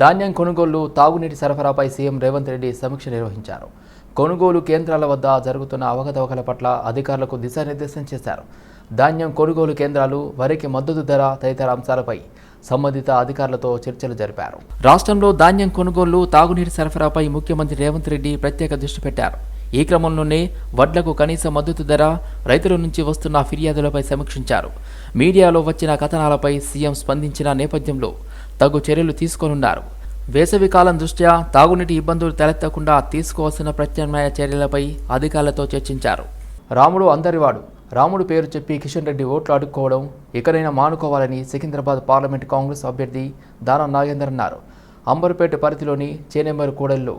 ధాన్యం కొనుగోలు తాగునీటి సరఫరాపై సీఎం రేవంత్ రెడ్డి సమీక్ష నిర్వహించారు. కొనుగోలు కేంద్రాల వద్ద జరుగుతున్న అవకతవకల పట్ల అధికారులకు దిశానిర్దేశం చేశారు. ధాన్యం కొనుగోలు కేంద్రాలు వరికి మద్దతు ధర తదితర అంశాలపై సంబంధిత అధికారులతో చర్చలు జరిపారు. రాష్ట్రంలో ధాన్యం కొనుగోలు తాగునీటి సరఫరాపై ముఖ్యమంత్రి రేవంత్ రెడ్డి ప్రత్యేక దృష్టి పెట్టారు. ఈ క్రమంలోనే వడ్లకు కనీస మద్దతు ధర రైతుల నుంచి వస్తున్న ఫిర్యాదులపై సమీక్షించారు. మీడియాలో వచ్చిన కథనాలపై సీఎం స్పందించిన నేపథ్యంలో తగు చర్యలు తీసుకోనున్నారు వేసవికాలం దృష్ట్యా తాగునీటి ఇబ్బందులు తలెత్తకుండా తీసుకోవాల్సిన ప్రత్యామ్నాయ చర్యలపై అధికారులతో చర్చించారు. రాముడు అందరివాడు. రాముడు పేరు చెప్పి కిషన్ రెడ్డి ఓట్లు అడుక్కోవడం ఇకనైనా మానుకోవాలని సికింద్రాబాద్ పార్లమెంట్ కాంగ్రెస్ అభ్యర్థి దానా నాగేందర్ అన్నారు. అంబర్పేట పరిధిలోని చేనెంబర్ కూడల్లో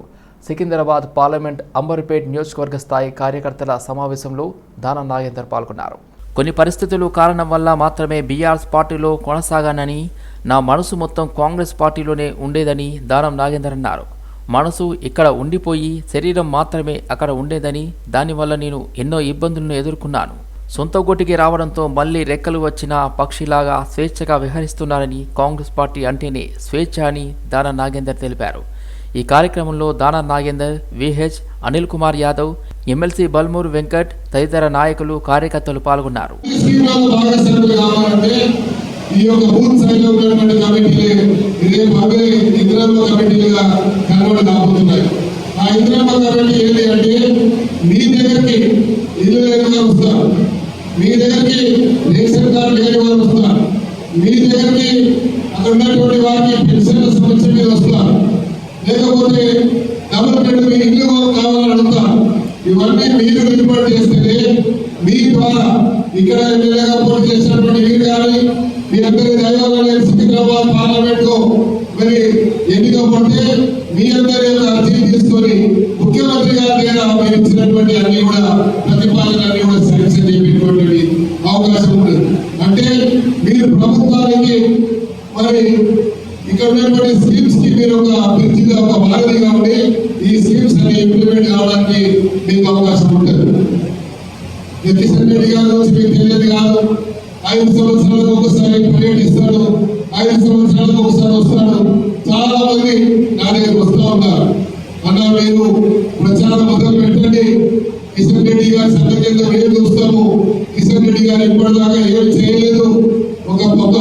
సికింద్రాబాద్ పార్లమెంట్ అంబర్పేట్ నియోజకవర్గ స్థాయి కార్యకర్తల సమావేశంలో దానా నాగేందర్ పాల్గొన్నారు. కొన్ని పరిస్థితులు కారణం వల్ల మాత్రమే బీఆర్ఎస్ పార్టీలో కొనసాగానని నా మనసు మొత్తం కాంగ్రెస్ పార్టీలోనే ఉండేదని దానం నాగేందర్ అన్నారు. మనసు ఇక్కడ ఉండిపోయి శరీరం మాత్రమే అక్కడ ఉండేదని దానివల్ల నేను ఎన్నో ఇబ్బందులను ఎదుర్కొన్నాను. సొంత గోటికి రావడంతో మళ్ళీ రెక్కలు వచ్చిన పక్షిలాగా స్వేచ్ఛగా విహరిస్తున్నారని కాంగ్రెస్ పార్టీ అంటేనే స్వేచ్ఛ అని దాన నాగేందర్ తెలిపారు. ఈ కార్యక్రమంలో దానా నాగేందర్ విహెచ్ అనిల్ కుమార్ యాదవ్ ఎమ్మెల్సీ బల్మూర్ వెంకట్ తదితర నాయకులు కార్యకర్తలు పాల్గొన్నారు. ఈ యొక్క బూత్ స్థాయిలో ఉన్నటువంటి కమిటీలే ఇదే భవ్య ఇంద్రమ్మ కమిటీలుగా కనబడి కాబోతున్నాయి. ఆ ఇంద్రమ్మ కమిటీ ఏంటి అంటే మీ దగ్గరికి ఇల్లు లేని వారు వస్తారు. మీ దగ్గరికి రేషన్ కార్డు లేని వారు వస్తారు. మీ దగ్గరికి అక్కడ ఉన్నటువంటి వారికి పెన్షన్ సమస్య మీద వస్తారు. లేకపోతే డబుల్ బెడ్ మీ ఇల్లు కావాలని అడుగుతారు ఇవన్నీ మీరు ఏర్పాటు చేస్తేనే మీ ద్వారా ఇక్కడ ఎమ్మెల్యేగా పోటీ చేసినటువంటి మీరు కానీ మీ అందరి దైవాలయ సికింద్రాబాద్ పార్లమెంట్లో మరి ఎన్నిక పడితే మీ అందరి యొక్క తీసుకొని ముఖ్యమంత్రి గారి దగ్గర మీరు ఇచ్చినటువంటి అన్ని కూడా ప్రతిపాదన అన్ని కూడా శాంక్షన్ చేసేటువంటి అవకాశం ఉంటుంది అంటే మీరు ప్రభుత్వానికి మరి ఇక్కడ ఉన్నటువంటి స్కీమ్స్కి మీరు ఒక అభివృద్ధిగా ఒక వారధిగా కాబట్టి ఈ స్కీమ్స్ అన్ని ఇంప్లిమెంట్ కావడానికి మీకు అవకాశం ఉంటుంది. ఈ రెడ్డి గారి గురించి మీకు తెలియదు కాదు ఐదు సంవత్సరాలకు ఒకసారి పర్యటిస్తాడు ఐదు సంవత్సరాలకు ఒకసారి వస్తాడు. చాలా మంది నా దగ్గరకు వస్తూ ఉన్నారు. అన్న మీరు ప్రచారం మొదలు పెట్టండి. కిషన్ రెడ్డి గారి సంఘ కింద మేము చూస్తాము. కిషన్ రెడ్డి గారు ఇప్పటిదాకా ఏం చేయలేదు. ఒక ఒక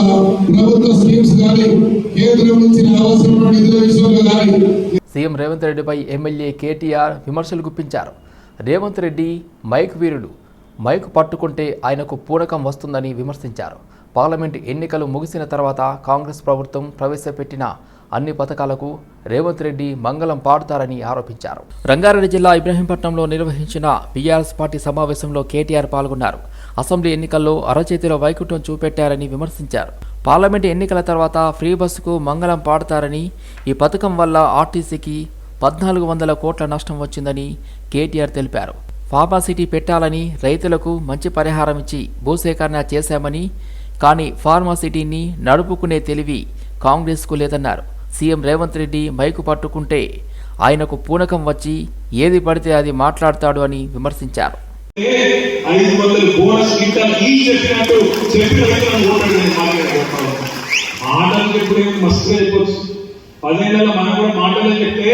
ప్రభుత్వ స్కీమ్స్ కానీ కేంద్రం నుంచి అవసరమైన నిధుల విషయంలో కానీ సీఎం రేవంత్ రెడ్డిపై ఎమ్మెల్యే కేటీఆర్ విమర్శలు గుప్పించారు. రేవంత్ రెడ్డి మైక్ వీరుడు. మైక్ పట్టుకుంటే ఆయనకు పూనకం వస్తుందని విమర్శించారు. పార్లమెంట్ ఎన్నికలు ముగిసిన తర్వాత కాంగ్రెస్ ప్రభుత్వం ప్రవేశపెట్టిన అన్ని పథకాలకు రేవంత్ రెడ్డి మంగళం పాడుతారని ఆరోపించారు. రంగారెడ్డి జిల్లా ఇబ్రహీంపట్నంలో నిర్వహించిన బీఆర్ఎస్ పార్టీ సమావేశంలో కేటీఆర్ పాల్గొన్నారు. అసెంబ్లీ ఎన్నికల్లో అరచేతిలో వైకుంఠం చూపెట్టారని విమర్శించారు. పార్లమెంట్ ఎన్నికల తర్వాత ఫ్రీ బస్సుకు మంగళం పాడతారని ఈ పథకం వల్ల ఆర్టీసీకి పద్నాలుగు వందల కోట్ల నష్టం వచ్చిందని కేటీఆర్ తెలిపారు. ఫార్మాసిటీ పెట్టాలని రైతులకు మంచి పరిహారం ఇచ్చి భూసేకరణ చేశామని కానీ ఫార్మాసిటీని నడుపుకునే తెలివి కాంగ్రెస్కు లేదన్నారు. సీఎం రేవంత్ రెడ్డి మైకు పట్టుకుంటే ఆయనకు పూనకం వచ్చి ఏది పడితే అది మాట్లాడతాడు అని విమర్శించారు. ఐదు వందలు బోనస్ కింద ఈ చెప్పినట్టు చెప్పిన మాటలు చెప్పుడే మస్తు అయిపోవచ్చు. పదేళ్ళలో మనం కూడా మాటలు చెప్తే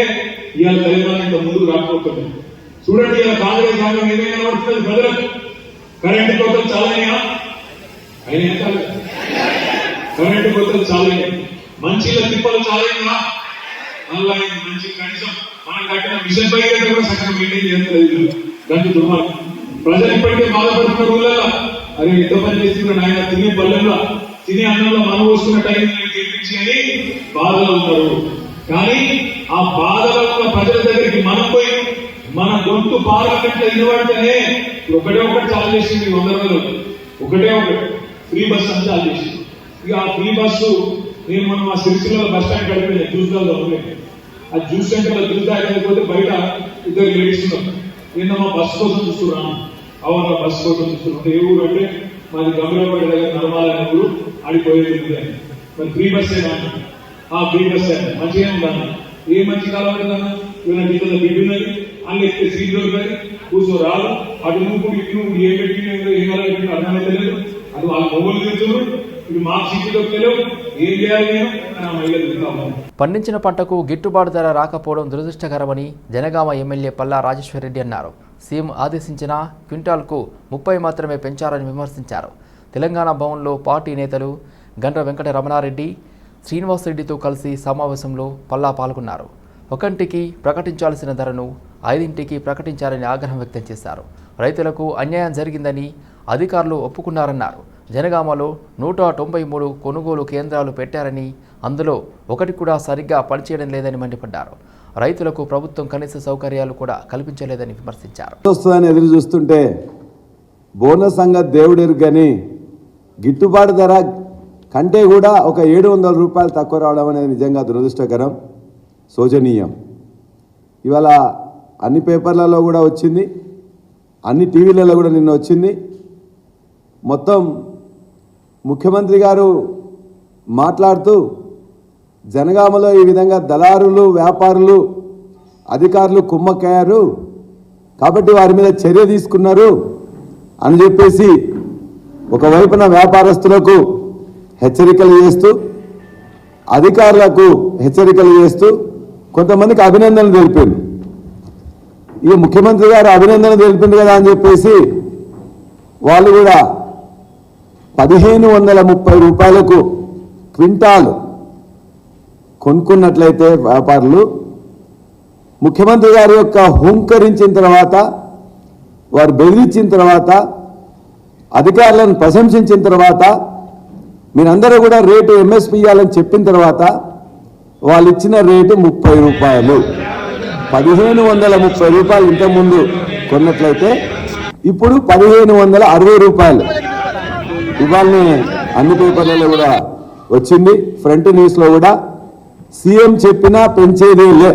ఇవాళ తెలంగాణ ఇంత ముందుకు రాకపోతుంది చూడండి ఇవాళ కాంగ్రెస్ సంఘం ఏదైనా కనబడుతుంది ప్రజలకు? కరెంటు కోతలు చాలయ్యా అయినా కాదు. కరెంటు కోతలు చాలయ్యా మంచిల తిప్పలు చాలయ్యా మళ్ళీ మంచి కనీసం మనం కట్టిన మిషన్ పై కూడా సగం మెయింటైన్ చేయడం లేదు. దాన్ని దుర్మార్గం. ప్రజలు ఇప్పటికే బాధపడుతున్న రోజులలో అరే ఎంత పని చేస్తున్నాడు ఆయన తినే పల్లెల్లో తినే అన్నంలో మనం వస్తున్న టైం గెలిపించి అని బాధలో ఉన్నారు. కానీ ఆ బాధలో ఉన్న ప్రజల దగ్గరికి మనం పోయి మన గొంతు పార్లమెంట్లో వినబడితేనే ఒకటే ఒకటి చాలు చేసింది వంద రోజులు. ఒకటే ఒకటి ఫ్రీ బస్ అని చాలు చేసింది. ఇక ఆ ఫ్రీ బస్సు నేను మనం ఆ సిరిసిల్ల బస్ స్టాండ్ గడిపోయింది జ్యూస్ తాగుదాం ఆ జ్యూస్ సెంటర్లో జ్యూస్ తాగకపోతే బయట ఇద్దరు లేడీస్ ఉన్నారు. నిన్న మా బస్సు కోసం చూస్తున్నాను అవును బస్ కోసం చూస్తున్నాం ఏ ఊరు అంటే మాది గమనపడి దగ్గర నర్మాల అనే ఊరు ఆడిపోయేది. మరి ఫ్రీ బస్ ఏమన్నా ఆ ఫ్రీ బస్ మంచిగా ఉందన్న ఏ మంచి కాలం ఉందన్న ఇవన్న గీతలో బిడ్డున్నది అన్ని ఎక్కితే సీట్ దొరుకుతుంది కూర్చో రాదు. అటు నువ్వు ఇటు నువ్వు ఏ పెట్టిన ఏం కాలేదు అర్థమైతే లేదు. అది వాళ్ళ మొబైల్ తిరుగుతున్నారు ఇవి మాకు సీట్లు దొరుకుతలేవు ఏం చేయాలి నేను? అని మహిళలు తిరుగుతా పండించిన పంటకు గిట్టుబాటు ధర రాకపోవడం దురదృష్టకరమని జనగామ ఎమ్మెల్యే పల్లా రాజేశ్వరరెడ్డి అన్నారు. సీఎం ఆదేశించిన క్వింటాల్కు ముప్పై మాత్రమే పెంచారని విమర్శించారు. తెలంగాణ భవన్లో పార్టీ నేతలు గండ్ర వెంకట రమణారెడ్డి శ్రీనివాసరెడ్డితో కలిసి సమావేశంలో పల్లా పాల్గొన్నారు. ఒకంటికి ప్రకటించాల్సిన ధరను ఐదింటికి ప్రకటించారని ఆగ్రహం వ్యక్తం చేశారు. రైతులకు అన్యాయం జరిగిందని అధికారులు ఒప్పుకున్నారన్నారు. జనగామలో నూట తొంభై మూడు కొనుగోలు కేంద్రాలు పెట్టారని అందులో ఒకటి కూడా సరిగ్గా పనిచేయడం లేదని మండిపడ్డారు. రైతులకు ప్రభుత్వం కనీస సౌకర్యాలు కూడా కల్పించలేదని విమర్శించారు. వస్తుందని ఎదురు చూస్తుంటే బోనస్ సంగతి దేవుడెరు కానీ గిట్టుబాటు ధర కంటే కూడా ఒక ఏడు వందల రూపాయలు తక్కువ రావడం అనేది నిజంగా దురదృష్టకరం శోచనీయం. ఇవాళ అన్ని పేపర్లలో కూడా వచ్చింది అన్ని టీవీలలో కూడా నిన్న వచ్చింది. మొత్తం ముఖ్యమంత్రి గారు మాట్లాడుతూ జనగామలో ఈ విధంగా దళారులు వ్యాపారులు అధికారులు కుమ్మక్కయ్యారు కాబట్టి వారి మీద చర్య తీసుకున్నారు అని చెప్పేసి ఒకవైపున వ్యాపారస్తులకు హెచ్చరికలు చేస్తూ అధికారులకు హెచ్చరికలు చేస్తూ కొంతమందికి అభినందనలు తెలిపారు. ఈ ముఖ్యమంత్రి గారు అభినందన తెలిపింది కదా అని చెప్పేసి వాళ్ళు కూడా పదిహేను వందల ముప్పై రూపాయలకు క్వింటాలు కొనుక్కున్నట్లయితే వ్యాపారులు ముఖ్యమంత్రి గారి యొక్క హుంకరించిన తర్వాత వారు బెదిరించిన తర్వాత అధికారులను ప్రశంసించిన తర్వాత మీరందరూ కూడా రేటు ఎంఎస్పి ఇవ్వాలని చెప్పిన తర్వాత వాళ్ళు ఇచ్చిన రేటు ముప్పై రూపాయలు. పదిహేను వందల ముప్పై రూపాయలు ఇంతకుముందు కొన్నట్లయితే ఇప్పుడు పదిహేను వందల అరవై రూపాయలు. ఇవాళ అన్ని పేపర్లలో కూడా వచ్చింది. ఫ్రంట్ న్యూస్లో కూడా సీఎం చెప్పినా పెంచేదే లే.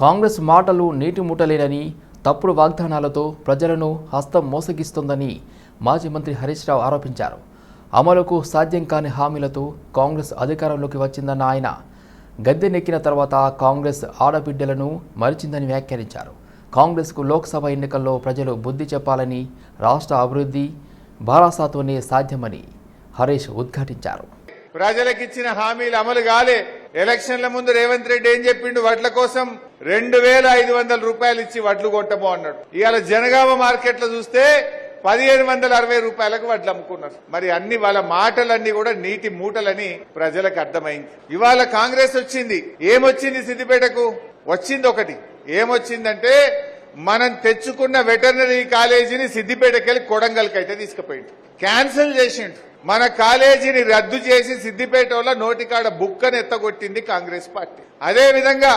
కాంగ్రెస్ మాటలు నీటి ముట్టలేనని తప్పుడు వాగ్దానాలతో ప్రజలను హస్తం మోసగిస్తోందని మాజీ మంత్రి హరీష్ రావు ఆరోపించారు. అమలుకు సాధ్యం కాని హామీలతో కాంగ్రెస్ అధికారంలోకి వచ్చిందన్న ఆయన గద్దెనెక్కిన తర్వాత కాంగ్రెస్ ఆడబిడ్డలను మరిచిందని వ్యాఖ్యానించారు. కాంగ్రెస్కు లోక్సభ ఎన్నికల్లో ప్రజలు బుద్ధి చెప్పాలని రాష్ట్ర అభివృద్ధి భారాసాతోనే సాధ్యమని హరీష్ ఉద్ఘాటించారు. ప్రజలకు ఇచ్చిన హామీలు అమలు కాలే. ఎలక్షన్ల ముందు రేవంత్ రెడ్డి ఏం చెప్పిండు? వడ్ల కోసం రెండు వేల ఐదు వందల రూపాయలు ఇచ్చి వడ్లు కొట్టబో అన్నాడు. ఇవాళ జనగామ మార్కెట్లో చూస్తే పదిహేను వందల అరవై రూపాయలకు వడ్లు అమ్ముకున్నారు. మరి అన్ని వాళ్ళ మాటలన్నీ కూడా నీటి మూటలని ప్రజలకు అర్థమైంది. ఇవాళ కాంగ్రెస్ వచ్చింది. ఏమొచ్చింది సిద్దిపేటకు? వచ్చింది ఒకటి. ఏమొచ్చిందంటే మనం తెచ్చుకున్న వెటర్నరీ కాలేజీని సిద్దిపేటకెళ్ళి కొడంగల్కి అయితే తీసుకుపోయిండు. క్యాన్సిల్ చేసిండు. మన కాలేజీని రద్దు చేసి సిద్దిపేటలో నోటికాడ బుక్కను ఎత్తగొట్టింది కాంగ్రెస్ పార్టీ. అదే విధంగా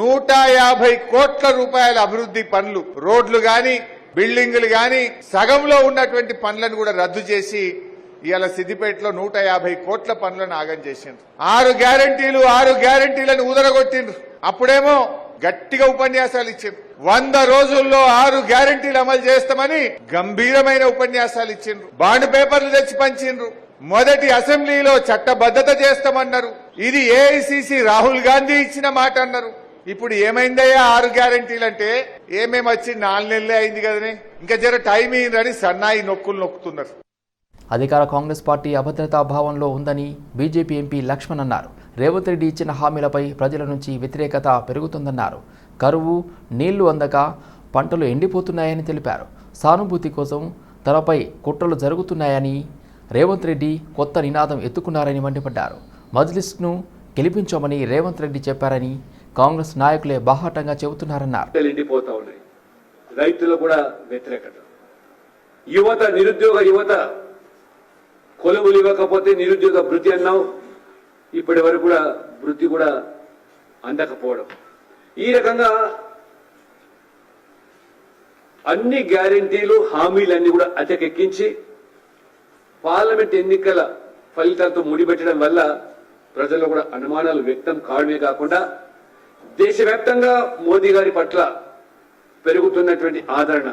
నూట యాభై కోట్ల రూపాయల అభివృద్ధి పనులు రోడ్లు గాని బిల్డింగులు గాని సగంలో ఉన్నటువంటి పనులను కూడా రద్దు చేసి ఇవాళ సిద్దిపేటలో నూట యాభై కోట్ల పనులను ఆగం చేసిండ్రు. ఆరు గ్యారంటీలు ఆరు గ్యారంటీలను ఊదరగొట్టిండ్రు. అప్పుడేమో గట్టిగా ఉపన్యాసాలు ఇచ్చిండ్రు వంద రోజుల్లో ఆరు గ్యారంటీలు అమలు చేస్తామని గంభీరమైన ఉపన్యాసాలు ఇచ్చిండ్రు. బాండ్ పేపర్లు తెచ్చి పంచిండ్రు. మొదటి అసెంబ్లీలో చట్టబద్ధత చేస్తామన్నారు. ఇది ఏఐసిసి రాహుల్ గాంధీ ఇచ్చిన మాట అన్నారు. ఇప్పుడు ఏమైందయ్యా ఆరు గ్యారంటీలు అంటే? ఏమేమి వచ్చి నాలుగు నెలలే అయింది కదనే. ఇంకా జర టైం అయిందని సన్నాయి నొక్కులు నొక్కుతున్నారు. అధికార కాంగ్రెస్ పార్టీ అభద్రతా భావంలో ఉందని బీజేపీ ఎంపీ లక్ష్మణ్ అన్నారు. రేవంత్ రెడ్డి ఇచ్చిన హామీలపై ప్రజల నుంచి వ్యతిరేకత పెరుగుతుందన్నారు. కరువు నీళ్ళు అందక పంటలు ఎండిపోతున్నాయని తెలిపారు. సానుభూతి కోసం తనపై కుట్రలు జరుగుతున్నాయని రేవంత్ రెడ్డి కొత్త నినాదం ఎత్తుకున్నారని మండిపడ్డారు. మజ్లిస్ను గెలిపించమని రేవంత్ రెడ్డి చెప్పారని కాంగ్రెస్ నాయకులే బాహాటంగా చెబుతున్నారన్నారు. ఎండిపోతా ఉన్నాయి. రైతులు కూడా వ్యతిరేకత. యువత నిరుద్యోగ యువత కొలువులు ఇవ్వకపోతే నిరుద్యోగ భృతి అన్నావు. ఇప్పటి వరకు కూడా వృద్ధి కూడా అందకపోవడం. ఈ రకంగా అన్ని గ్యారంటీలు హామీలన్నీ కూడా అటకెక్కించి పార్లమెంట్ ఎన్నికల ఫలితాలతో ముడిపెట్టడం వల్ల ప్రజల్లో కూడా అనుమానాలు వ్యక్తం కావడమే కాకుండా దేశవ్యాప్తంగా మోదీ గారి పట్ల పెరుగుతున్నటువంటి ఆదరణ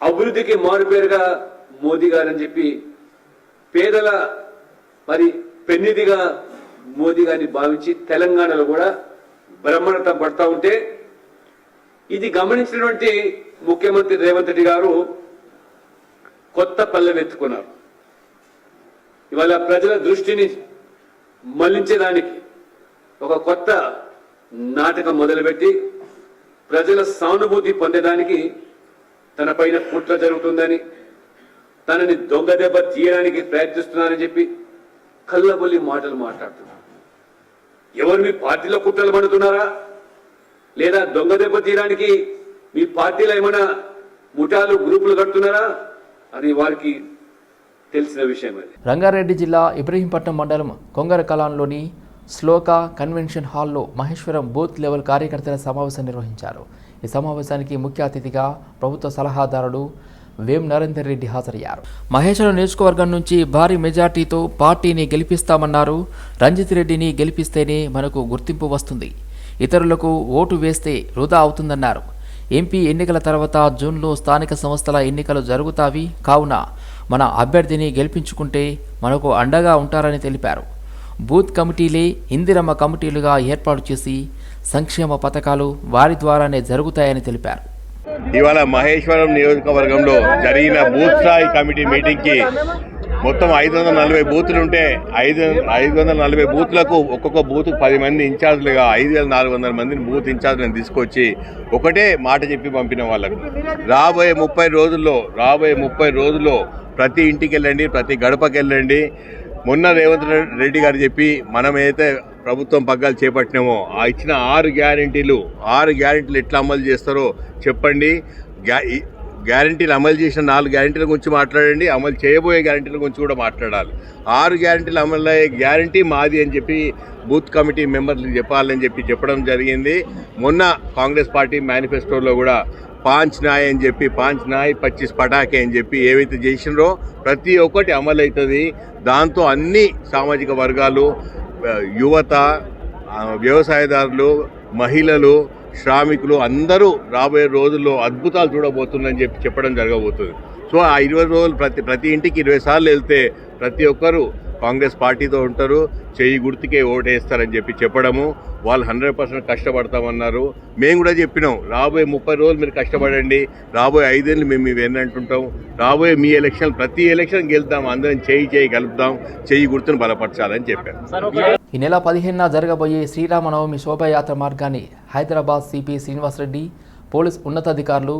అభివృద్ధికి మారుపేరుగా మోదీ గారని చెప్పి పేదల మరి పెన్నిదిగా మోదీ గారిని భావించి తెలంగాణలో కూడా బ్రహ్మరథం పడతా ఉంటే ఇది గమనించినటువంటి ముఖ్యమంత్రి రేవంత్ రెడ్డి గారు కొత్త పల్లెవెత్తుకున్నారు ఇవాళ ప్రజల దృష్టిని మళ్ళించడానికి ఒక కొత్త నాటకం మొదలుపెట్టి ప్రజల సానుభూతి పొందడానికి తన పైన కుట్ర జరుగుతుందని తనని దొంగ దెబ్బ తీయడానికి ప్రయత్నిస్తున్నారని చెప్పి కళ్ళబొల్లి మాటలు మాట్లాడుతున్నారు. ఎవరు మీ పార్టీలో కుట్రలు పడుతున్నారా? లేదా దొంగ దెబ్బ తీయడానికి మీ పార్టీలో ఏమైనా ముఠాలు గ్రూపులు కడుతున్నారా? అది వారికి తెలిసిన విషయం అది. రంగారెడ్డి జిల్లా ఇబ్రహీంపట్నం మండలం కొంగర కలాన్లోని శ్లోక కన్వెన్షన్ హాల్లో మహేశ్వరం బూత్ లెవెల్ కార్యకర్తల సమావేశం నిర్వహించారు. ఈ సమావేశానికి ముఖ్య అతిథిగా ప్రభుత్వ సలహాదారుడు వేం నరేందర్ రెడ్డి హాజరయ్యారు. మహేశ్వరం నియోజకవర్గం నుంచి భారీ మెజార్టీతో పార్టీని గెలిపిస్తామన్నారు. రంజిత్ రెడ్డిని గెలిపిస్తేనే మనకు గుర్తింపు వస్తుంది. ఇతరులకు ఓటు వేస్తే వృధా అవుతుందన్నారు. ఎంపీ ఎన్నికల తర్వాత జూన్లో స్థానిక సంస్థల ఎన్నికలు జరుగుతావి. కావున మన అభ్యర్థిని గెలిపించుకుంటే మనకు అండగా ఉంటారని తెలిపారు. బూత్ కమిటీలే ఇందిరమ్మ కమిటీలుగా ఏర్పాటు చేసి సంక్షేమ పథకాలు వారి ద్వారానే జరుగుతాయని తెలిపారు. ఇవాళ మహేశ్వరం నియోజకవర్గంలో జరిగిన బూత్ స్థాయి కమిటీ మీటింగ్కి మొత్తం ఐదు వందల నలభై బూతులు ఉంటే ఐదు ఐదు వందల నలభై బూత్లకు ఒక్కొక్క బూత్ పది మంది ఇన్ఛార్జ్లుగా ఐదు వేల నాలుగు వందల మందిని బూత్ ఇన్ఛార్జ్లను తీసుకొచ్చి ఒకటే మాట చెప్పి పంపిన వాళ్ళకు. రాబోయే ముప్పై రోజుల్లో రాబోయే ముప్పై రోజుల్లో ప్రతి ఇంటికి వెళ్ళండి ప్రతి గడపకి వెళ్ళండి మొన్న రేవంత్ రెడ్డి గారు చెప్పి మనం ఏదైతే ప్రభుత్వం పగ్గాలు చేపట్టినామో ఆ ఇచ్చిన ఆరు గ్యారంటీలు ఆరు గ్యారంటీలు ఎట్లా అమలు చేస్తారో చెప్పండి. గ్యా- గ్యారంటీలు అమలు చేసిన నాలుగు గ్యారంటీల గురించి మాట్లాడండి అమలు చేయబోయే గ్యారంటీల గురించి కూడా మాట్లాడాలి. ఆరు గ్యారంటీలు అమలు అయ్యే గ్యారంటీ మాది అని చెప్పి బూత్ కమిటీ మెంబర్లకు చెప్పాలని చెప్పి చెప్పడం జరిగింది. మొన్న కాంగ్రెస్ పార్టీ మేనిఫెస్టోలో కూడా పాంచ్ నాయ్ అని చెప్పి పాంచ్ నాయ్ పచ్చిస్ పటాకే అని చెప్పి ఏవైతే చేసినారో ప్రతి ఒక్కటి అమలు అవుతుంది దాంతో అన్ని సామాజిక వర్గాలు యువత వ్యవసాయదారులు మహిళలు శ్రామికులు అందరూ రాబోయే రోజుల్లో అద్భుతాలు చూడబోతుందని చెప్పి చెప్పడం జరగబోతుంది. సో ఆ ఇరవై రోజులు ప్రతి ప్రతి ఇంటికి ఇరవై సార్లు వెళ్తే ప్రతి ఒక్కరూ కాంగ్రెస్ పార్టీతో ఉంటారు చెయ్యి గుర్తుకే ఓటేస్తారని చెప్పి చెప్పడము వాళ్ళు హండ్రెడ్ పర్సెంట్ కష్టపడతామన్నారు. మేము కూడా చెప్పినాం రాబోయే ముప్పై రోజులు మీరు కష్టపడండి రాబోయే ఐదేళ్ళు మేము మీ వెన్నంటుంటాం రాబోయే మీ ఎలక్షన్ ప్రతి ఎలక్షన్ గెలుద్దాం అందరం చేయి చేయి కలుపుదాం చెయ్యి గుర్తును బలపరచాలని చెప్పారు. ఈ నెల పదిహేనున జరగబోయే శ్రీరామనవమి శోభాయాత్ర మార్గాన్ని హైదరాబాద్ సిపి శ్రీనివాసరెడ్డి పోలీస్ ఉన్నతాధికారులు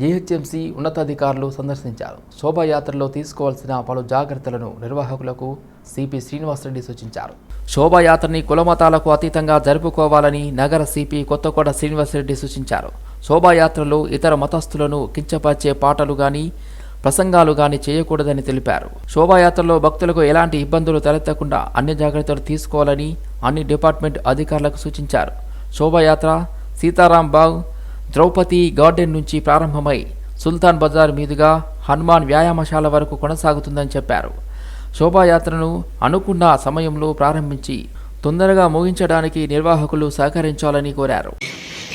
జీహెచ్ఎంసీ ఉన్నతాధికారులు సందర్శించారు. శోభాయాత్రలో తీసుకోవాల్సిన పలు జాగ్రత్తలను నిర్వాహకులకు సిపి శ్రీనివాసరెడ్డి సూచించారు. శోభాయాత్రని కులమతాలకు అతీతంగా జరుపుకోవాలని నగర సిపి కొత్తకోట శ్రీనివాసరెడ్డి సూచించారు. శోభాయాత్రలో ఇతర మతస్థులను కించపరిచే పాటలు గాని ప్రసంగాలు గాని చేయకూడదని తెలిపారు. శోభాయాత్రలో భక్తులకు ఎలాంటి ఇబ్బందులు తలెత్తకుండా అన్ని జాగ్రత్తలు తీసుకోవాలని అన్ని డిపార్ట్మెంట్ అధికారులకు సూచించారు. శోభాయాత్ర సీతారాం బాగ్ ద్రౌపది గార్డెన్ నుంచి ప్రారంభమై సుల్తాన్ బజార్ మీదుగా హనుమాన్ వ్యాయామశాల వరకు కొనసాగుతుందని చెప్పారు. శోభాయాత్రను అనుకున్న సమయంలో ప్రారంభించి తొందరగా ముగించడానికి నిర్వాహకులు సహకరించాలని కోరారు.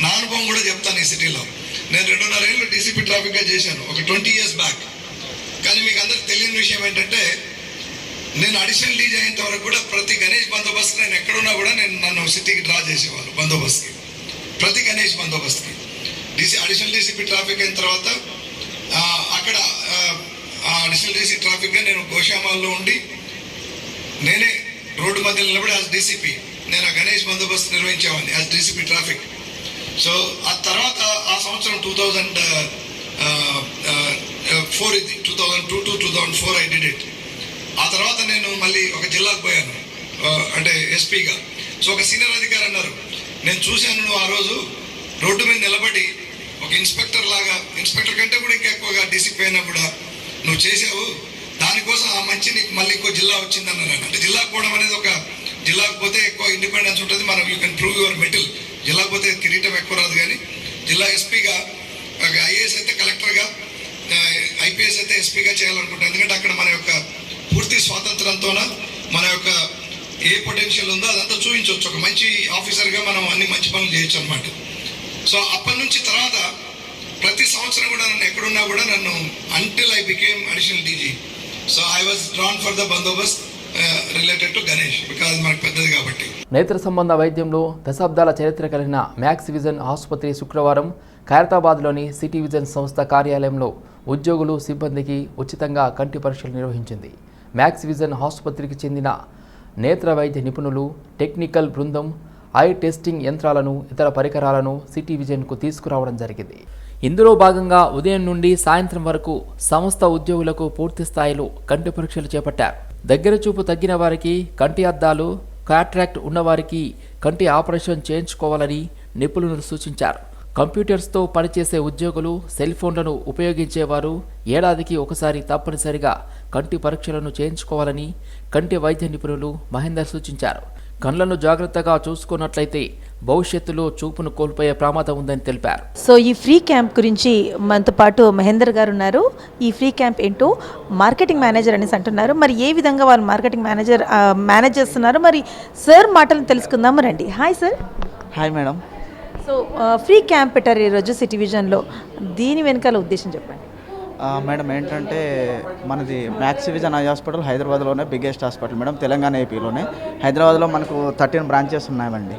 నా అనుభవం కూడా చెప్తాను ఈ సిటీలో. నేను రెండున్నర ఏళ్ళు డీసీపీ ట్రాఫిక్గా చేశాను. ఒక ట్వంటీ ఇయర్స్ బ్యాక్ కానీ మీకు అందరికి తెలియని విషయం ఏంటంటే నేను అడిషనల్ డీజీ అయినంత వరకు కూడా ప్రతి గణేష్ బందోబస్తు నేను ఎక్కడున్నా కూడా నేను నన్ను సిటీకి డ్రా చేసేవారు బందోబస్తుకి. ప్రతి గణేష్ బందోబస్తుకి. డీసీ అడిషనల్ డీసీపీ ట్రాఫిక్ అయిన తర్వాత అక్కడ ఆ, అడిషనల్ డీసీ ట్రాఫిక్గా నేను గోషామాల్లో ఉండి నేనే రోడ్డు మధ్యలో నిలబడి యాజ్ డీసీపీ నేను ఆ గణేష్ బందోబస్తు నిర్వహించేవాడిని యాజ్ డీసీపీ ట్రాఫిక్. సో ఆ తర్వాత ఆ సంవత్సరం టూ థౌజండ్ ఫోర్ ఇది two thousand two to two thousand four I did it ఆ తర్వాత నేను మళ్ళీ ఒక జిల్లాకు పోయాను అంటే ఎస్పీగా సో ఒక సీనియర్ అధికారి అన్నారు నేను చూశాను నువ్వు ఆ రోజు రోడ్డు మీద నిలబడి ఒక ఇన్స్పెక్టర్ లాగా ఇన్స్పెక్టర్ కంటే కూడా ఇంకా ఎక్కువగా డీసీపీ అయినా కూడా నువ్వు చేసావు దానికోసం ఆ మంచి నీకు మళ్ళీ ఇంకో జిల్లా వచ్చింది అన్నాను అంటే జిల్లాకు పోవడం అనేది ఒక జిల్లాకు పోతే ఎక్కువ ఇండిపెండెన్స్ ఉంటుంది. మనం you can prove your mettle జిల్లా పోతే కిరీటం ఎక్కువ రాదు కానీ జిల్లా ఎస్పీగా ఐఏఎస్ అయితే కలెక్టర్గా ఐపీఎస్ అయితే ఎస్పీగా చేయాలనుకుంటాను ఎందుకంటే అక్కడ మన యొక్క పూర్తి స్వాతంత్రంతోన మన యొక్క ఏ పొటెన్షియల్ ఉందో అదంతా చూపించవచ్చు. ఒక మంచి ఆఫీసర్గా మనం అన్ని మంచి పనులు చేయొచ్చు అనమాట సో అప్పటి నుంచి తర్వాత ప్రతి సంవత్సరం కూడా నన్ను ఎక్కడున్నా కూడా నన్ను until I became additional DG so I was drawn for the bandobast related to Ganesh because మనకు పెద్దది కాబట్టి. నేత్ర సంబంధ వైద్యంలో దశాబ్దాల చరిత్ర కలిగిన మ్యాక్స్ విజన్ ఆసుపత్రి శుక్రవారం ఖైరతాబాద్లోని సిటీ విజన్ సంస్థ కార్యాలయంలో ఉద్యోగులు సిబ్బందికి ఉచితంగా కంటి పరీక్షలు నిర్వహించింది. మ్యాక్స్ విజన్ ఆసుపత్రికి చెందిన నేత్ర వైద్య నిపుణులు టెక్నికల్ బృందం ఐ టెస్టింగ్ యంత్రాలను ఇతర పరికరాలను సిటీ విజన్కు తీసుకురావడం జరిగింది. ఇందులో భాగంగా ఉదయం నుండి సాయంత్రం వరకు సంస్థ ఉద్యోగులకు పూర్తి స్థాయిలో కంటి పరీక్షలు చేపట్టారు. దగ్గర చూపు తగ్గిన వారికి కంటి అద్దాలు కాట్రాక్ట్ ఉన్నవారికి కంటి ఆపరేషన్ చేయించుకోవాలని నిపుణులు సూచించారు. కంప్యూటర్స్తో పనిచేసే ఉద్యోగులు సెల్ ఫోన్లను ఉపయోగించేవారు ఏడాదికి ఒకసారి తప్పనిసరిగా కంటి పరీక్షలను చేయించుకోవాలని కంటి వైద్య నిపుణులు మహేందర్ సూచించారు. కళ్ళను జాగ్రత్తగా చూసుకున్నట్లయితే భవిష్యత్తులో చూపును కోల్పోయే ప్రమాదం ఉందని తెలిపారు. సో ఈ ఫ్రీ క్యాంప్ గురించి మనతో పాటు మహేందర్ గారు ఉన్నారు. ఈ ఫ్రీ క్యాంప్ ఏంటో మార్కెటింగ్ మేనేజర్ అనేసి అంటున్నారు. మరి ఏ విధంగా వాళ్ళు మార్కెటింగ్ మేనేజర్ మేనేజ్ చేస్తున్నారు? మరి సార్ మాటలను తెలుసుకుందాము రండి. Hi sir. Hi madam. So free camp పెట్టారు ఈరోజు సిటీ విజన్లో. దీని వెనకాల ఉద్దేశం చెప్పండి. మేడం ఏంటంటే మనది మ్యాక్స్ విజన్ ఐ హాస్పిటల్ హైదరాబాద్లోనే బిగ్గెస్ట్ హాస్పిటల్ మేడం తెలంగాణ ఏపీలోనే. హైదరాబాద్లో మనకు థర్టీన్ బ్రాంచెస్ ఉన్నాయండి.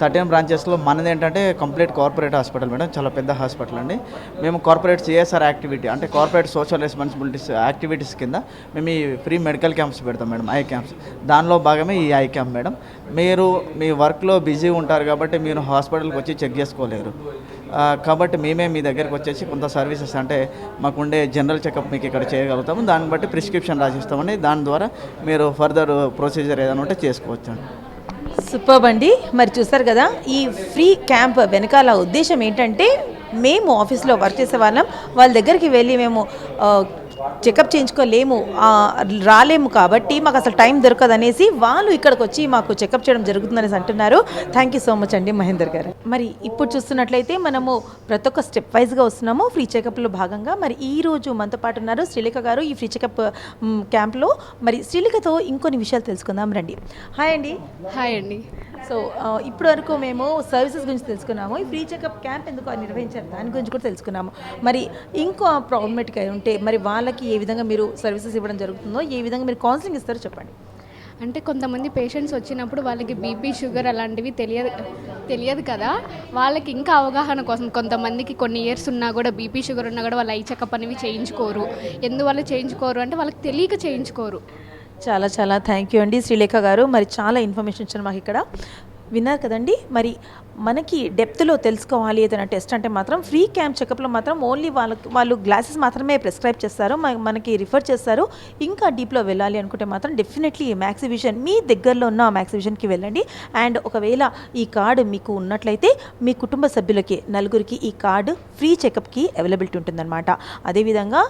థర్టీన్ బ్రాంచెస్లో మనది ఏంటంటే కంప్లీట్ కార్పొరేట్ హాస్పిటల్ మేడం చాలా పెద్ద హాస్పిటల్ అండి. మేము కార్పొరేట్ సిఎస్ఆర్ యాక్టివిటీ అంటే కార్పొరేట్ సోషల్ రెస్పాన్సిబిలిటీస్ యాక్టివిటీస్ కింద మేము ఈ ఫ్రీ మెడికల్ క్యాంప్స్ పెడతాం మేడం ఐ క్యాంప్స్. దానిలో భాగమే ఈ ఐ క్యాంప్ మేడం. మీరు మీ వర్క్లో బిజీ ఉంటారు కాబట్టి మీరు హాస్పిటల్కి వచ్చి చెక్ చేసుకోలేరు. కాబట్టి మేమే మీ దగ్గరకు వచ్చేసి కొంత సర్వీసెస్ అంటే మాకుండే జనరల్ చెకప్ మీకు ఇక్కడ చేయగలుగుతాము. దాన్ని బట్టి ప్రిస్క్రిప్షన్ రాసిస్తామండి దాని ద్వారా మీరు ఫర్దర్ ప్రొసీజర్ ఏదైనా ఉంటే చేసుకోవచ్చు. సూపర్ అండి. మరి చూస్తారు కదా ఈ ఫ్రీ క్యాంప్ వెనకాల ఉద్దేశం ఏంటంటే మేము ఆఫీస్లో వర్క్ చేసే వాళ్ళం. వాళ్ళ దగ్గరికి వెళ్ళి మేము చెకప్ చేయించుకోలేము రాలేము కాబట్టి మాకు అసలు టైం దొరకదు అనేసి వాళ్ళు ఇక్కడికి వచ్చి మాకు చెకప్ చేయడం జరుగుతుందనేసి అంటున్నారు. థ్యాంక్ యూ సో మచ్ అండి మహేందర్ గారు. మరి ఇప్పుడు చూస్తున్నట్లయితే మనము ప్రతి ఒక్క స్టెప్ వైజ్గా వస్తున్నాము. ఫ్రీ చెకప్లో భాగంగా మరి ఈ రోజు మనతో పాటు ఉన్నారు శ్రీలేఖ గారు ఈ ఫ్రీ చెకప్ క్యాంప్లో మరి శ్రీలేఖతో ఇంకొన్ని విషయాలు తెలుసుకుందాం రండి. హాయ్ అండి. హాయ్ అండి. సో uh, ఇప్పటి వరకు మేము సర్వీసెస్ గురించి తెలుసుకున్నాము. ఈ ఫ్రీ చెకప్ క్యాంప్ ఎందుకు నిర్వహించారు? దాని గురించి కూడా తెలుసుకున్నాము. మరి ఇంకో ప్రాబ్లమేటిక్ అయి ఉంటే మరి వాళ్ళకి ఏ విధంగా మీరు సర్వీసెస్ ఇవ్వడం జరుగుతుందో ఏ విధంగా మీరు కౌన్సిలింగ్ ఇస్తారో చెప్పండి. అంటే కొంతమంది పేషెంట్స్ వచ్చినప్పుడు వాళ్ళకి బీపీ షుగర్ అలాంటివి తెలియదు తెలియదు కదా. వాళ్ళకి ఇంకా అవగాహన కోసం కొంతమందికి కొన్ని ఇయర్స్ ఉన్నా కూడా బీపీ షుగర్ ఉన్నా కూడా వాళ్ళు ఐ చెకప్ అనేవి చేయించుకోరు. ఎందువల్ల చేయించుకోరు అంటే వాళ్ళకి తెలియక చేయించుకోరు. చాలా చాలా థ్యాంక్ యూ అండి. శ్రీలేఖ గారు మరి చాలా ఇన్ఫర్మేషన్ ఇచ్చారు మాకు ఇక్కడ విన్నారు కదండి. మరి మనకి డెప్త్లో తెలుసుకోవాలి ఏదైనా టెస్ట్ అంటే మాత్రం ఫ్రీ క్యాంప్ చెకప్లో మాత్రం ఓన్లీ వాళ్ళకి వాళ్ళు గ్లాసెస్ మాత్రమే ప్రిస్క్రైబ్ చేస్తారు మనకి రిఫర్ చేస్తారు. ఇంకా డీప్లో వెళ్ళాలి అనుకుంటే మాత్రం డెఫినెట్లీ మ్యాక్సిబిషన్ మీ దగ్గరలో ఉన్న మ్యాక్సిబిషన్కి వెళ్ళండి. అండ్ ఒకవేళ ఈ కార్డు మీకు ఉన్నట్లయితే మీ కుటుంబ సభ్యులకి నలుగురికి ఈ కార్డు ఫ్రీ చెకప్కి అవైలబిలిటీ ఉంటుందన్నమాట. అదేవిధంగా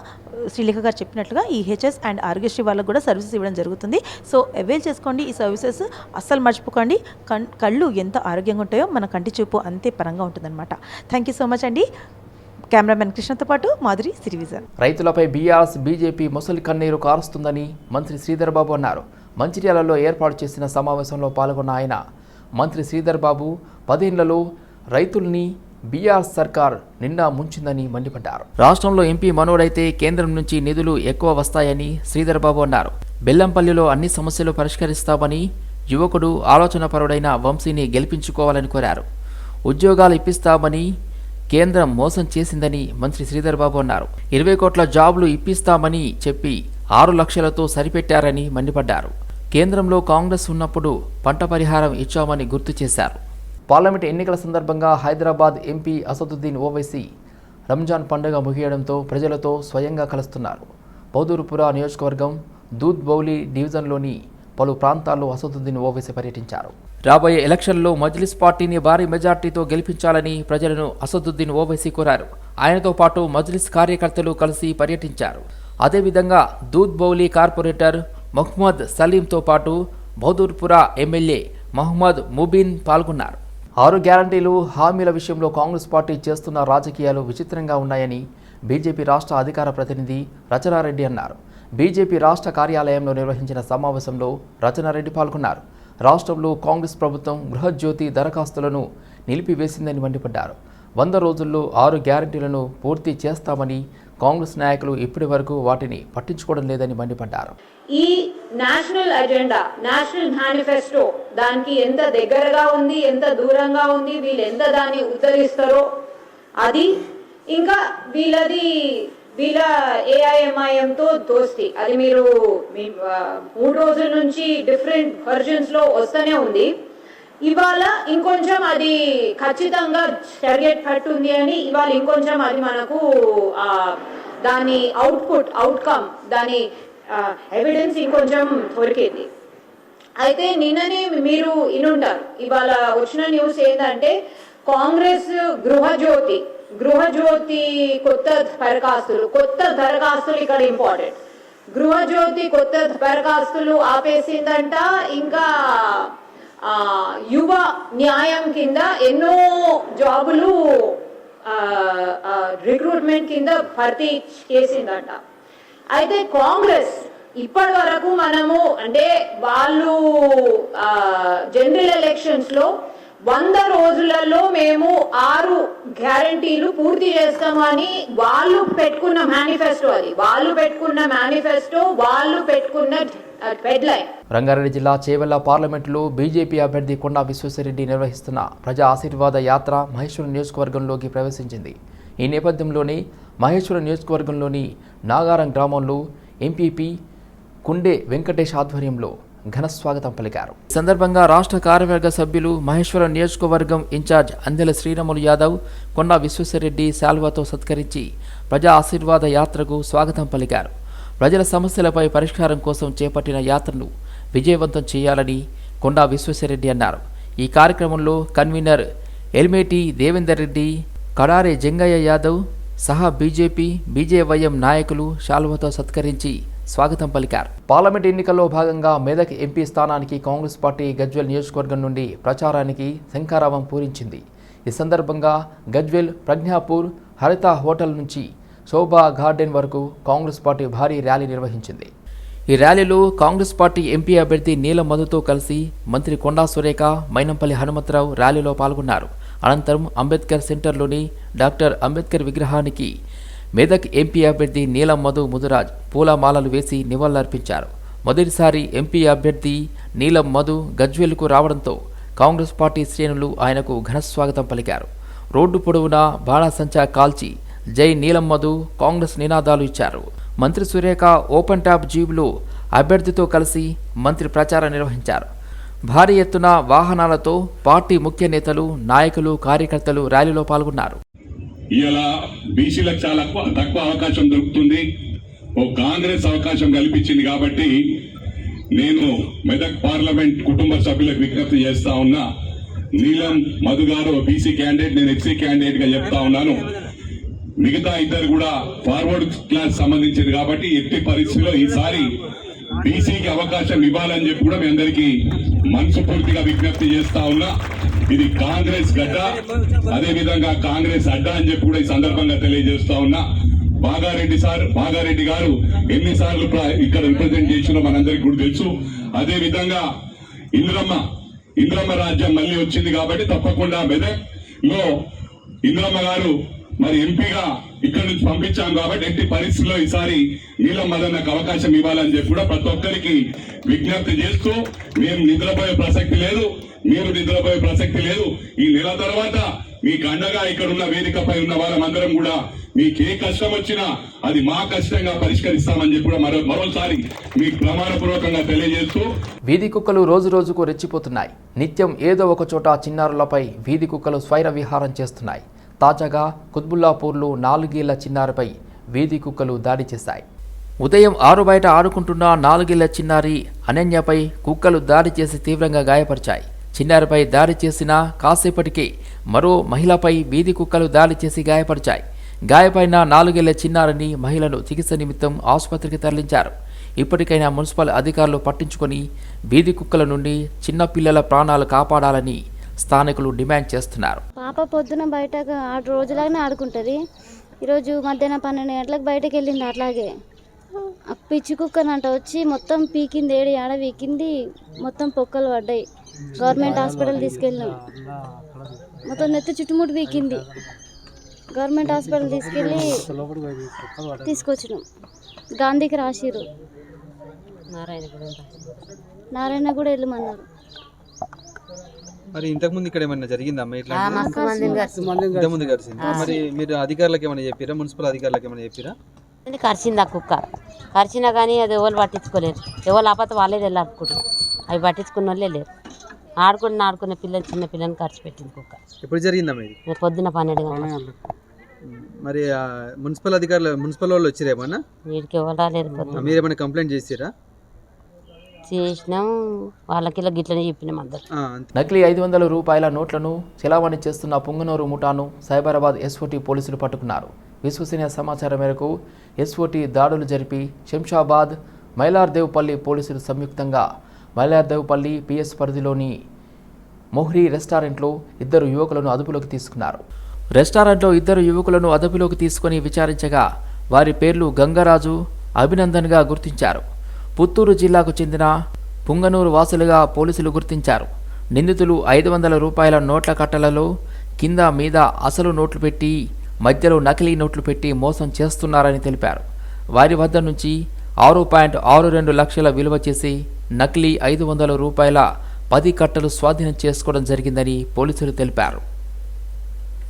శ్రీలేఖ గారు చెప్పినట్లుగా ఈ హెచ్ఎస్ అండ్ ఆరోగ్యశ్రీ వాళ్ళకు కూడా సర్వీసెస్ ఇవ్వడం జరుగుతుంది. సో అవైల్ చేసుకోండి ఈ సర్వీసెస్ అస్సలు మర్చిపోకండి. కళ్ళు ఎంత ఆరోగ్యంగా ఉంటాయో మన కంటి చూపు అంతే పరంగా ఉంటుందన్నమాట. థ్యాంక్ యూ సో మచ్ అండి. కెమెరామెన్ కృష్ణతో పాటు మాధురి సిరివిజన్. రైతులపై బీఆర్ఎస్ బీజేపీ ముసలి కన్నీరు కారుస్తుందని మంత్రి శ్రీధర్బాబు అన్నారు. మంచిర్యాలలో ఏర్పాటు చేసిన సమావేశంలో పాల్గొన్న ఆయన మంత్రి శ్రీధర్బాబు పదేళ్ళలో రైతుల్ని బీఆర్ సర్కార్ నిండా ముంచిందని మండిపడ్డారు. రాష్ట్రంలో ఎంపీ మనోడైతే కేంద్రం నుంచి నిధులు ఎక్కువ వస్తాయని శ్రీధర్బాబు అన్నారు. బెల్లంపల్లిలో అన్ని సమస్యలు పరిష్కరిస్తామని యువకుడు ఆలోచనపరుడైన వంశీని గెలిపించుకోవాలని కోరారు. ఉద్యోగాలు ఇప్పిస్తామని కేంద్రం మోసం చేసిందని మంత్రి శ్రీధర్బాబు అన్నారు. ఇరవై కోట్ల జాబ్లు ఇప్పిస్తామని చెప్పి ఆరు లక్షలతో సరిపెట్టారని మండిపడ్డారు. కేంద్రంలో కాంగ్రెస్ ఉన్నప్పుడు పంట పరిహారం ఇచ్చామని గుర్తు చేశారు. పార్లమెంట్ ఎన్నికల సందర్భంగా హైదరాబాద్ ఎంపీ అసదుద్దీన్ ఓవైసీ రంజాన్ పండుగ ముగియడంతో ప్రజలతో స్వయంగా కలుస్తున్నారు. బౌదూరుపుర నియోజకవర్గం దూద్ బౌలి డివిజన్లోని పలు ప్రాంతాల్లో అసదుద్దీన్ ఓవైసీ పర్యటించారు. రాబోయే ఎలక్షన్లో మజ్లిస్ పార్టీని భారీ మెజార్టీతో గెలిపించాలని ప్రజలను అసదుద్దీన్ ఓవైసీ కోరారు. ఆయనతో పాటు మజ్లిస్ కార్యకర్తలు కలిసి పర్యటించారు. అదేవిధంగా దూద్ బౌలి కార్పొరేటర్ మహ్మద్ సలీంతో పాటు బౌదూర్పుర ఎమ్మెల్యే మహమ్మద్ ముబీన్ పాల్గొన్నారు. ఆరు గ్యారంటీలు హామీల విషయంలో కాంగ్రెస్ పార్టీ చేస్తున్న రాజకీయాలు విచిత్రంగా ఉన్నాయని బీజేపీ రాష్ట్ర అధికార ప్రతినిధి రచనారెడ్డి అన్నారు. బీజేపీ రాష్ట్ర కార్యాలయంలో నిర్వహించిన సమావేశంలో రచనారెడ్డి పాల్గొన్నారు. రాష్ట్రంలో కాంగ్రెస్ ప్రభుత్వం గృహజ్యోతి దరఖాస్తులను నిలిపివేసిందని మండిపడ్డారు. వంద రోజుల్లో ఆరు గ్యారంటీలను పూర్తి చేస్తామని కాంగ్రెస్ నాయకులు ఇప్పటి వరకు వాటిని పట్టించుకోవడం లేదని మండిపడ్డారు. ఈ నేషనల్ అజెండా నేషనల్ మేనిఫెస్టో దానికి ఎంత దగ్గరగా ఉంది ఎంత దూరంగా ఉంది వీళ్ళు ఎంత దాన్ని ఉత్తరిస్తారో అది ఇంకా వీళ్ళది వీళ్ళ ఏఐఎంఐఎం తో దోస్తి. అది మీరు మీ మూడు రోజుల నుంచి డిఫరెంట్ వర్జన్స్లో వస్తూనే ఉంది. ఇవాళ ఇంకొంచెం అది ఖచ్చితంగా టార్గెట్ పట్టుంది అని ఇవాళ ఇంకొంచెం అది మనకు దాని అవుట్పుట్ అవుట్కమ్ దాని ఎవిడెన్స్ ఇంకొంచెం దొరికింది. అయితే నిన్ననే మీరు ఇనుంటారు. ఇవాళ వచ్చిన న్యూస్ ఏంటంటే కాంగ్రెస్ గృహజ్యోతి గృహజ్యోతి కొత్త దరఖాస్తులు కొత్త దరఖాస్తులు ఇక్కడ ఇంపార్టెంట్ గృహజ్యోతి కొత్త దరఖాస్తులు ఆపేసిందంట ఇంకా ఆ, యువ న్యాయం కింద ఎన్నో జాబులు రిక్రూట్మెంట్ కింద భర్తీ చేసిందంట. అయితే కాంగ్రెస్ ఇప్పటి వరకు మనము అంటే వాళ్ళు జనరల్ ఎలక్షన్స్లో వంద రోజులలో మేము ఆరు గ్యారంటీలు పూర్తి చేస్తామని వాళ్ళు పెట్టుకున్న మేనిఫెస్టో అది. వాళ్ళు పెట్టుకున్న మేనిఫెస్టో వాళ్ళు పెట్టుకున్న రంగారెడ్డి జిల్లా చేవెళ్ళ పార్లమెంటులో బీజేపీ అభ్యర్థి కొండా విశ్వేశ్వరరెడ్డి నిర్వహిస్తున్న ప్రజా ఆశీర్వాద యాత్ర మహేశ్వరం నియోజకవర్గంలోకి ప్రవేశించింది. ఈ నేపథ్యంలోనే మహేశ్వరం నియోజకవర్గంలోని నాగారం గ్రామంలో ఎంపీపీ కుండే వెంకటేష్ ఆధ్వర్యంలో ఘన స్వాగతం పలికారు. ఈ సందర్భంగా రాష్ట్ర కార్యవర్గ సభ్యులు మహేశ్వరం నియోజకవర్గం ఇన్ఛార్జ్ అందెల శ్రీరాములు యాదవ్ కొండా విశ్వేశ్వరరెడ్డి శాల్వాతో సత్కరించి ప్రజా ఆశీర్వాద యాత్రకు స్వాగతం పలికారు. ప్రజల సమస్యలపై పరిష్కారం కోసం చేపట్టిన యాత్రను విజయవంతం చేయాలని కొండా విశ్వేశ్వరరెడ్డి అన్నారు. ఈ కార్యక్రమంలో కన్వీనర్ ఎల్మేటి దేవేందర్ రెడ్డి కడారే జంగయ్య యాదవ్ సహా బీజేపీ బీజేవైఎం నాయకులు శాల్వతో సత్కరించి స్వాగతం పలికారు. పార్లమెంట్ ఎన్నికల్లో భాగంగా మెదక్ ఎంపీ స్థానానికి కాంగ్రెస్ పార్టీ గజ్వెల్ నియోజకవర్గం నుండి ప్రచారానికి శంఖారావం పూరించింది. ఈ సందర్భంగా గజ్వెల్ ప్రజ్ఞాపూర్ హరిత హోటల్ నుంచి శోభా గార్డెన్ వరకు కాంగ్రెస్ పార్టీ భారీ ర్యాలీ నిర్వహించింది. ఈ ర్యాలీలో కాంగ్రెస్ పార్టీ ఎంపీ అభ్యర్థి నీలం మధుతో కలిసి మంత్రి కొండా సురేఖ మైనంపల్లి హనుమంతరావు ర్యాలీలో పాల్గొన్నారు. అనంతరం అంబేద్కర్ సెంటర్లోని డాక్టర్ అంబేద్కర్ విగ్రహానికి మెదక్ ఎంపీ అభ్యర్థి నీలం మధు ముదురాజ్ పూలమాలలు వేసి నివాళులర్పించారు. మొదటిసారి ఎంపీ అభ్యర్థి నీలం మధు గజ్వేల్కు రావడంతో కాంగ్రెస్ పార్టీ శ్రేణులు ఆయనకు ఘనస్వాగతం పలికారు. రోడ్డు పొడవునా బాణాసంచా కాల్చి జై నీలం మధు కాంగ్రెస్ నినాదాలు ఇచ్చారు. మంత్రి సురేఖ ఓపెన్ టాప్ జీబులో అభ్యర్థితో కలిసి మంత్రి ప్రచారం నిర్వహించారు. భారీ ఎత్తున వాహనాలతో పార్టీ ముఖ్య నేతలు నాయకులు కార్యకర్తలు ర్యాలీలో పాల్గొన్నారు. ఇలా బీసీలకు చాలా తక్కువ అవకాశం దొరుకుతుంది. ఓ కాంగ్రెస్ అవకాశం కల్పించింది కాబట్టి నేను మెదక్ పార్లమెంట్ కుటుంబ సభ్యులకు విజ్ఞప్తి చేస్తా ఉన్నా. నీలం మధు గారు బీసీ క్యాండిడేట్ నేను ఎస్సీ క్యాండిడేట్గా చెప్తా ఉన్నాను. మిగతా ఇద్దరు కూడా ఫార్వర్డ్ క్లాస్ సంబంధించింది కాబట్టి ఎట్టి పరిస్థితిలో ఈసారి బీసీకి అవకాశం ఇవ్వాలని చెప్పి కూడా మీ అందరికీ మనస్ఫూర్తిగా విజ్ఞప్తి చేస్తా ఉన్నా ఇది కాంగ్రెస్ గడ్డ. అదే విధంగా కాంగ్రెస్ అడ్డ అని చెప్పి కూడా ఈ సందర్భంగా తెలియజేస్తా ఉన్నా. బాగారెడ్డి సార్ బాగారెడ్డి గారు ఎన్నిసార్లు ఇక్కడ రిప్రజెంట్ చేసినో మనందరికి కూడా తెలుసు. అదే విధంగా ఇంద్రమ్మ ఇంద్రమ్మ రాజ్యం మళ్ళీ వచ్చింది కాబట్టి తప్పకుండా మెదక్లో ఇంద్రమ్మ గారు మరి ఎంపీగా ఇక్కడ నుంచి పంపించాం కాబట్టి ఎట్టి పరిస్థితుల్లో ఈసారి నీలం మదన్నకు అవకాశం ఇవ్వాలని చెప్పి కూడా ప్రతి ఒక్కరికి విజ్ఞప్తి చేస్తూ మేము నిద్రపోయే ప్రసక్తి లేదు మీరు నిద్రపోయే ప్రసక్తి లేదు. ఈ నెల తర్వాత మీకు అండగా ఇక్కడ ఉన్న వేదికపై ఉన్న వాళ్ళమందరం కూడా మీకు ఏ కష్టం వచ్చినా అది మా కష్టంగా పరిష్కరిస్తామని చెప్పి కూడా మరో మరోసారి మీకు ప్రమాణపూర్వకంగా తెలియజేస్తూ వీధి కుక్కలు రోజు రోజుకు రెచ్చిపోతున్నాయి. నిత్యం ఏదో ఒక చోట చిన్నారులపై వీధి కుక్కలు స్వైర విహారం చేస్తున్నాయి. తాజాగా కుత్బుల్లాపూర్లో నాలుగేళ్ళ చిన్నారిపై వీధి కుక్కలు దాడి చేశాయి. ఉదయం ఆరు బయట ఆడుకుంటున్న నాలుగేళ్ళ చిన్నారి అనన్యపై కుక్కలు దాడి చేసి తీవ్రంగా గాయపరిచాయి. చిన్నారిపై దాడి చేసిన కాసేపటికే మరో మహిళపై వీధి కుక్కలు దాడి చేసి గాయపరిచాయి. గాయపైన నాలుగేళ్ళ చిన్నారిని మహిళను చికిత్స నిమిత్తం ఆసుపత్రికి తరలించారు. ఇప్పటికైనా మున్సిపల్ అధికారులు పట్టించుకొని వీధి కుక్కల నుండి చిన్న పిల్లల ప్రాణాలు కాపాడాలని స్థానికులు డిమాండ్ చేస్తున్నారు. పాప పొద్దున బయట ఆరు రోజులాగానే ఆడుకుంటుంది. ఈరోజు మధ్యాహ్నం పన్నెండు గంటలకు బయటకు వెళ్ళింది అట్లాగే. పిచ్చి కుక్కనంట వచ్చి మొత్తం పీకింది ఏడు ఆడ పీకింది మొత్తం పొక్కలు పడ్డాయి. గవర్నమెంట్ హాస్పిటల్ తీసుకెళ్ళాం మొత్తం నెత్తి చుట్టుముట్టు పీకింది. గవర్నమెంట్ హాస్పిటల్ తీసుకెళ్ళి తీసుకొచ్చినాం. గాంధీకి రాసిరు నారాయణ కూడా వెళ్ళమన్నారు. మరి ఇంతకు ముందు ఇక్కడ ఏమైనా జరిగిందమ్మా ఇట్లా ఇంతకు ముందు కలిసింది. మరి మీరు అధికారులకు ఏమైనా చెప్పిరా? మున్సిపల్ అధికారులకు ఏమైనా చెప్పిరా? కరిచింది ఆ కుక్క. కరిచినా కానీ అది ఎవరు పట్టించుకోలేరు. ఎవరు ఆపత వాళ్ళే వెళ్ళాడుకుంటారు అవి పట్టించుకున్న వాళ్ళే లేరు. ఆడుకుని ఆడుకునే పిల్లలు చిన్న పిల్లని ఖర్చు పెట్టింది కుక్క. ఎప్పుడు జరిగిందమ్మా ఇది రేపు పొద్దున పన్నెండు గంటలకు. మరి ఆ మున్సిపల్ అధికారులు మున్సిపల్ వాళ్ళు వచ్చిరేమన్నా వీడికి ఎవరు రాలేరు పొద్దున మీరేమైనా కంప్లైంట్ చేసిరా చేసినాం వాళ్ళకి ఇలా గిట్లనే చెప్పినాం అందరు. నకిలీ ఐదు వందల రూపాయల నోట్లను చెలామణి చేస్తున్న పుంగనూరు ముఠాను సైబరాబాద్ ఎస్ఓటీ పోలీసులు పట్టుకున్నారు. విశ్వసనీయ సమాచారం మేరకు ఎస్ఓటీ దాడులు జరిపి శంషాబాద్ మైలార్దేవ్పల్లి పోలీసులు సంయుక్తంగా మైలార్దేవ్పల్లి పిఎస్ పరిధిలోని మొహ్రీ రెస్టారెంట్లో ఇద్దరు యువకులను అదుపులోకి తీసుకున్నారు. రెస్టారెంట్లో ఇద్దరు యువకులను అదుపులోకి తీసుకొని విచారించగా వారి పేర్లు గంగరాజు అభినందన్గా గుర్తించారు. పుత్తూరు జిల్లాకు చెందిన పుంగనూరు వాసులుగా పోలీసులు గుర్తించారు. నిందితులు ఐదు వందల రూపాయల నోట్ల కట్టలలో కింద మీద అసలు నోట్లు పెట్టి మధ్యలో నకిలీ నోట్లు పెట్టి మోసం చేస్తున్నారని తెలిపారు. వారి వద్ద నుంచి ఆరు పాయింట్ ఆరు రెండు లక్షల విలువ చేసి నకిలీ ఐదు వందల రూపాయల పది కట్టలు స్వాధీనం చేసుకోవడం జరిగిందని పోలీసులు తెలిపారు.